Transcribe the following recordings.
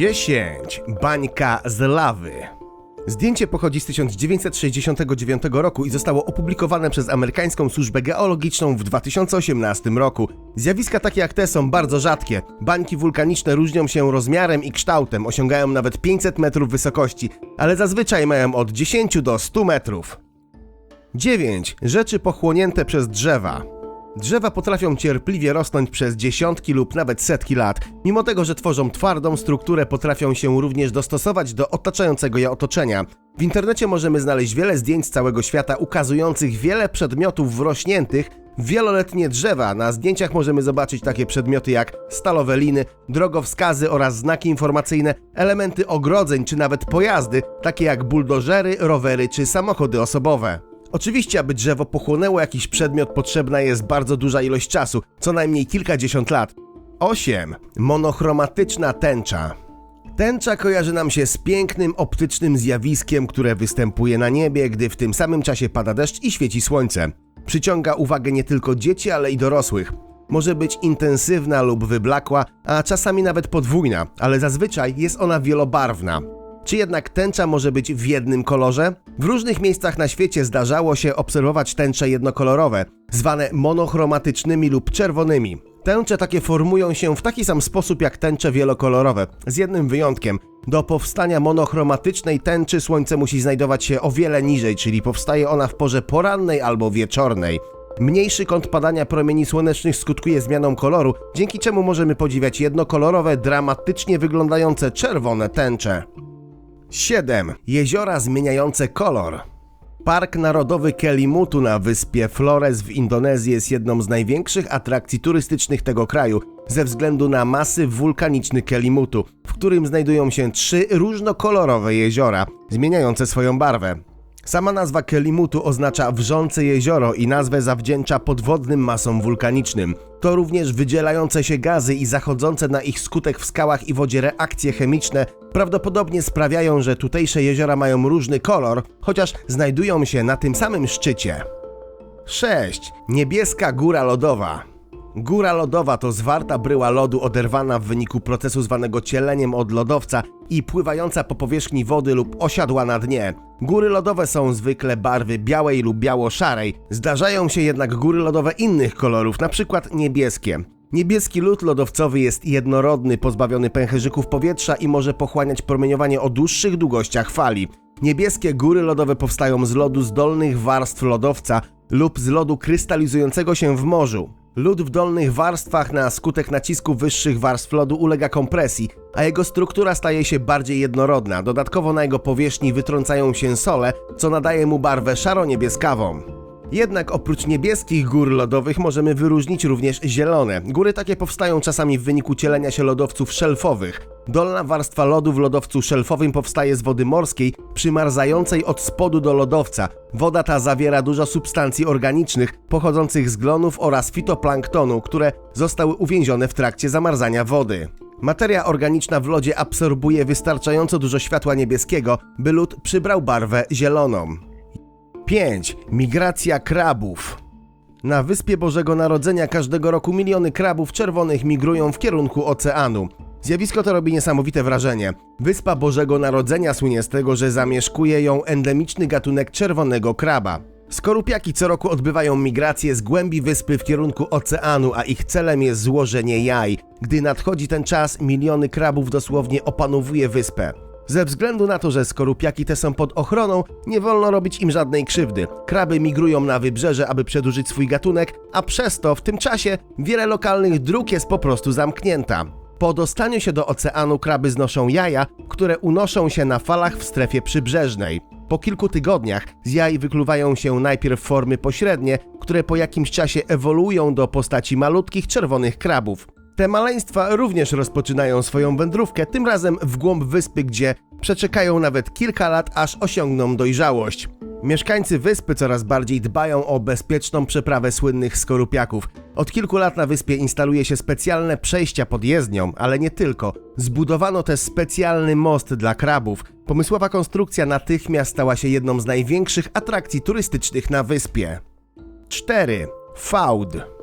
10. Bańka z lawy. Zdjęcie pochodzi z 1969 roku i zostało opublikowane przez amerykańską służbę geologiczną w 2018 roku. Zjawiska takie jak te są bardzo rzadkie. Bańki wulkaniczne różnią się rozmiarem i kształtem, osiągają nawet 500 metrów wysokości, ale zazwyczaj mają od 10 do 100 metrów. 9. Rzeczy pochłonięte przez drzewa. Drzewa potrafią cierpliwie rosnąć przez dziesiątki lub nawet setki lat. Mimo tego, że tworzą twardą strukturę, potrafią się również dostosować do otaczającego je otoczenia. W internecie możemy znaleźć wiele zdjęć z całego świata ukazujących wiele przedmiotów wrośniętych w wieloletnie drzewa. Na zdjęciach możemy zobaczyć takie przedmioty jak stalowe liny, drogowskazy oraz znaki informacyjne, elementy ogrodzeń czy nawet pojazdy, takie jak buldożery, rowery czy samochody osobowe. Oczywiście, aby drzewo pochłonęło jakiś przedmiot, potrzebna jest bardzo duża ilość czasu, co najmniej kilkadziesiąt lat. 8. Monochromatyczna tęcza. Tęcza kojarzy nam się z pięknym optycznym zjawiskiem, które występuje na niebie, gdy w tym samym czasie pada deszcz i świeci słońce. Przyciąga uwagę nie tylko dzieci, ale i dorosłych. Może być intensywna lub wyblakła, a czasami nawet podwójna, ale zazwyczaj jest ona wielobarwna. Czy jednak tęcza może być w jednym kolorze? W różnych miejscach na świecie zdarzało się obserwować tęcze jednokolorowe, zwane monochromatycznymi lub czerwonymi. Tęcze takie formują się w taki sam sposób jak tęcze wielokolorowe, z jednym wyjątkiem. Do powstania monochromatycznej tęczy słońce musi znajdować się o wiele niżej, czyli powstaje ona w porze porannej albo wieczornej. Mniejszy kąt padania promieni słonecznych skutkuje zmianą koloru, dzięki czemu możemy podziwiać jednokolorowe, dramatycznie wyglądające czerwone tęcze. 7. Jeziora zmieniające kolor. Park Narodowy Kelimutu na wyspie Flores w Indonezji jest jedną z największych atrakcji turystycznych tego kraju ze względu na masyw wulkaniczny Kelimutu, w którym znajdują się trzy różnokolorowe jeziora, zmieniające swoją barwę. Sama nazwa Kelimutu oznacza wrzące jezioro i nazwę zawdzięcza podwodnym masom wulkanicznym. To również wydzielające się gazy i zachodzące na ich skutek w skałach i wodzie reakcje chemiczne prawdopodobnie sprawiają, że tutejsze jeziora mają różny kolor, chociaż znajdują się na tym samym szczycie. 6. Niebieska góra lodowa. Góra lodowa to zwarta bryła lodu oderwana w wyniku procesu zwanego cieleniem od lodowca i pływająca po powierzchni wody lub osiadła na dnie. Góry lodowe są zwykle barwy białej lub biało-szarej. Zdarzają się jednak góry lodowe innych kolorów, przykład niebieskie. Niebieski lód lodowcowy jest jednorodny, pozbawiony pęcherzyków powietrza i może pochłaniać promieniowanie o dłuższych długościach fali. Niebieskie góry lodowe powstają z lodu z dolnych warstw lodowca lub z lodu krystalizującego się w morzu. Lód w dolnych warstwach na skutek nacisku wyższych warstw lodu ulega kompresji, a jego struktura staje się bardziej jednorodna. Dodatkowo na jego powierzchni wytrącają się sole, co nadaje mu barwę szaro-niebieskawą. Jednak oprócz niebieskich gór lodowych możemy wyróżnić również zielone. Góry takie powstają czasami w wyniku cielenia się lodowców szelfowych. Dolna warstwa lodu w lodowcu szelfowym powstaje z wody morskiej, przymarzającej od spodu do lodowca. Woda ta zawiera dużo substancji organicznych pochodzących z glonów oraz fitoplanktonu, które zostały uwięzione w trakcie zamarzania wody. Materia organiczna w lodzie absorbuje wystarczająco dużo światła niebieskiego, by lód przybrał barwę zieloną. 5. Migracja krabów. Na Wyspie Bożego Narodzenia każdego roku miliony krabów czerwonych migrują w kierunku oceanu. Zjawisko to robi niesamowite wrażenie. Wyspa Bożego Narodzenia słynie z tego, że zamieszkuje ją endemiczny gatunek czerwonego kraba. Skorupiaki co roku odbywają migrację z głębi wyspy w kierunku oceanu, a ich celem jest złożenie jaj. Gdy nadchodzi ten czas, miliony krabów dosłownie opanowuje wyspę. Ze względu na to, że skorupiaki te są pod ochroną, nie wolno robić im żadnej krzywdy. Kraby migrują na wybrzeże, aby przedłużyć swój gatunek, a przez to w tym czasie wiele lokalnych dróg jest po prostu zamknięta. Po dostaniu się do oceanu kraby znoszą jaja, które unoszą się na falach w strefie przybrzeżnej. Po kilku tygodniach z jaj wykluwają się najpierw formy pośrednie, które po jakimś czasie ewoluują do postaci malutkich czerwonych krabów. Te maleństwa również rozpoczynają swoją wędrówkę, tym razem w głąb wyspy, gdzie przeczekają nawet kilka lat, aż osiągną dojrzałość. Mieszkańcy wyspy coraz bardziej dbają o bezpieczną przeprawę słynnych skorupiaków. Od kilku lat na wyspie instaluje się specjalne przejścia pod jezdnią, ale nie tylko. Zbudowano też specjalny most dla krabów. Pomysłowa konstrukcja natychmiast stała się jedną z największych atrakcji turystycznych na wyspie. 4. Fałd.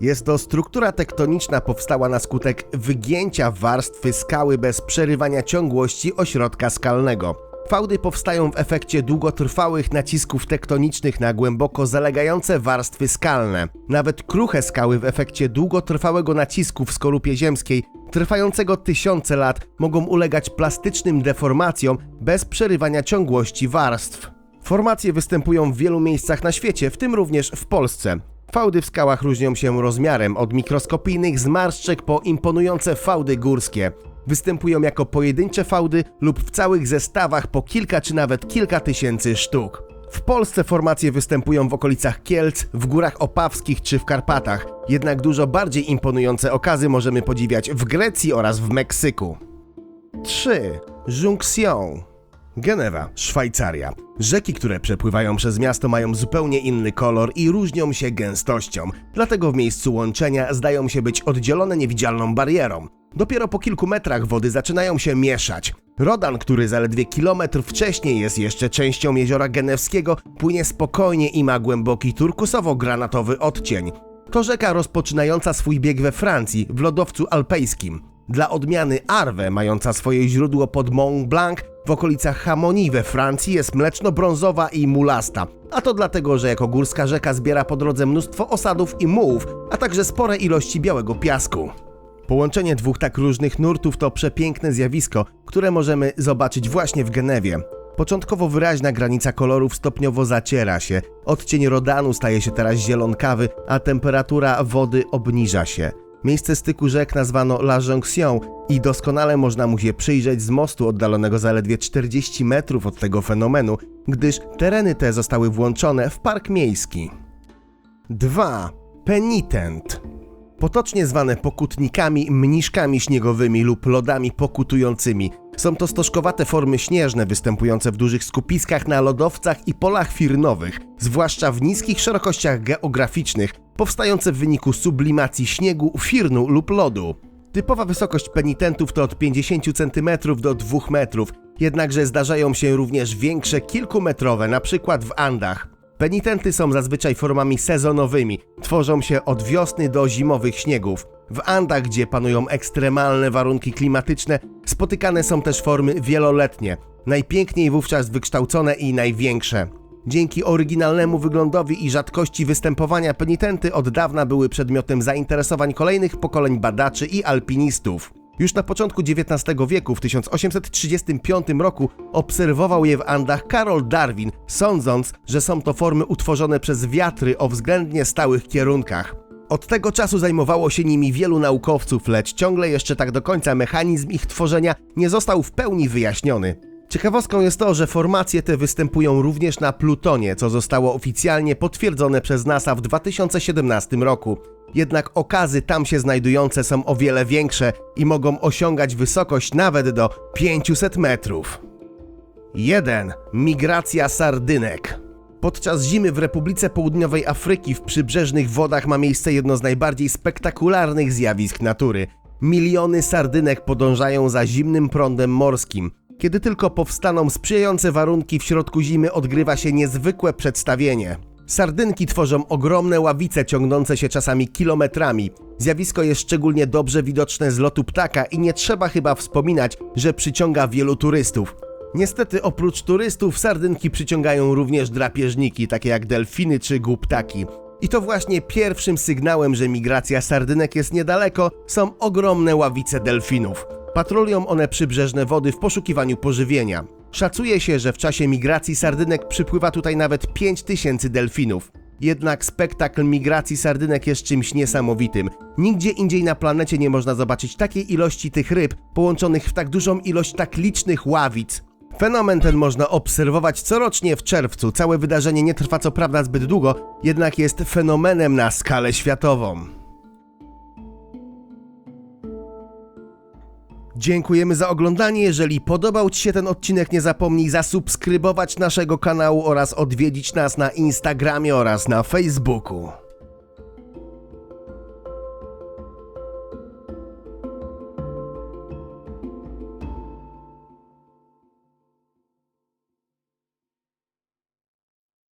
Jest to struktura tektoniczna powstała na skutek wygięcia warstwy skały bez przerywania ciągłości ośrodka skalnego. Fałdy powstają w efekcie długotrwałych nacisków tektonicznych na głęboko zalegające warstwy skalne. Nawet kruche skały w efekcie długotrwałego nacisku w skorupie ziemskiej, trwającego tysiące lat, mogą ulegać plastycznym deformacjom bez przerywania ciągłości warstw. Formacje występują w wielu miejscach na świecie, w tym również w Polsce. Fałdy w skałach różnią się rozmiarem od mikroskopijnych zmarszczek po imponujące fałdy górskie. Występują jako pojedyncze fałdy lub w całych zestawach po kilka czy nawet kilka tysięcy sztuk. W Polsce formacje występują w okolicach Kielc, w górach opawskich czy w Karpatach, jednak dużo bardziej imponujące okazy możemy podziwiać w Grecji oraz w Meksyku. 3. Jonction Genewa, Szwajcaria. Rzeki, które przepływają przez miasto mają zupełnie inny kolor i różnią się gęstością, dlatego w miejscu łączenia zdają się być oddzielone niewidzialną barierą. Dopiero po kilku metrach wody zaczynają się mieszać. Rodan, który zaledwie kilometr wcześniej jest jeszcze częścią jeziora Genewskiego, płynie spokojnie i ma głęboki turkusowo-granatowy odcień. To rzeka rozpoczynająca swój bieg we Francji, w lodowcu alpejskim. Dla odmiany Arve, mająca swoje źródło pod Mont Blanc, w okolicach Chamonix we Francji jest mleczno-brązowa i mulasta. A to dlatego, że jako górska rzeka zbiera po drodze mnóstwo osadów i mułów, a także spore ilości białego piasku. Połączenie dwóch tak różnych nurtów to przepiękne zjawisko, które możemy zobaczyć właśnie w Genewie. Początkowo wyraźna granica kolorów stopniowo zaciera się, odcień rodanu staje się teraz zielonkawy, a temperatura wody obniża się. Miejsce styku rzek nazwano La Jonction i doskonale można mu się przyjrzeć z mostu oddalonego zaledwie 40 metrów od tego fenomenu, gdyż tereny te zostały włączone w park miejski. 2. Penitent Potocznie zwane pokutnikami, mniszkami śniegowymi lub lodami pokutującymi. Są to stożkowate formy śnieżne występujące w dużych skupiskach na lodowcach i polach firnowych, zwłaszcza w niskich szerokościach geograficznych, powstające w wyniku sublimacji śniegu, firnu lub lodu. Typowa wysokość penitentów to od 50 cm do 2 metrów, jednakże zdarzają się również większe kilkumetrowe, np. w Andach. Penitenty są zazwyczaj formami sezonowymi, tworzą się od wiosny do zimowych śniegów. W Andach, gdzie panują ekstremalne warunki klimatyczne, spotykane są też formy wieloletnie, najpiękniej wówczas wykształcone i największe. Dzięki oryginalnemu wyglądowi i rzadkości występowania penitenty od dawna były przedmiotem zainteresowań kolejnych pokoleń badaczy i alpinistów. Już na początku XIX wieku, w 1835 roku, obserwował je w Andach Karol Darwin, sądząc, że są to formy utworzone przez wiatry o względnie stałych kierunkach. Od tego czasu zajmowało się nimi wielu naukowców, lecz ciągle jeszcze tak do końca mechanizm ich tworzenia nie został w pełni wyjaśniony. Ciekawostką jest to, że formacje te występują również na Plutonie, co zostało oficjalnie potwierdzone przez NASA w 2017 roku. Jednak okazy tam się znajdujące są o wiele większe i mogą osiągać wysokość nawet do 500 metrów. 1. Migracja sardynek. Podczas zimy w Republice Południowej Afryki w przybrzeżnych wodach ma miejsce jedno z najbardziej spektakularnych zjawisk natury. Miliony sardynek podążają za zimnym prądem morskim. Kiedy tylko powstaną sprzyjające warunki w środku zimy, odgrywa się niezwykłe przedstawienie. Sardynki tworzą ogromne ławice ciągnące się czasami kilometrami. Zjawisko jest szczególnie dobrze widoczne z lotu ptaka i nie trzeba chyba wspominać, że przyciąga wielu turystów. Niestety oprócz turystów sardynki przyciągają również drapieżniki, takie jak delfiny czy głuptaki. I to właśnie pierwszym sygnałem, że migracja sardynek jest niedaleko, są ogromne ławice delfinów. Patrolują one przybrzeżne wody w poszukiwaniu pożywienia. Szacuje się, że w czasie migracji sardynek przypływa tutaj nawet 5000 delfinów. Jednak spektakl migracji sardynek jest czymś niesamowitym. Nigdzie indziej na planecie nie można zobaczyć takiej ilości tych ryb połączonych w tak dużą ilość tak licznych ławic. Fenomen ten można obserwować corocznie w czerwcu. Całe wydarzenie nie trwa co prawda zbyt długo, jednak jest fenomenem na skalę światową. Dziękujemy za oglądanie. Jeżeli podobał Ci się ten odcinek, nie zapomnij zasubskrybować naszego kanału oraz odwiedzić nas na Instagramie oraz na Facebooku.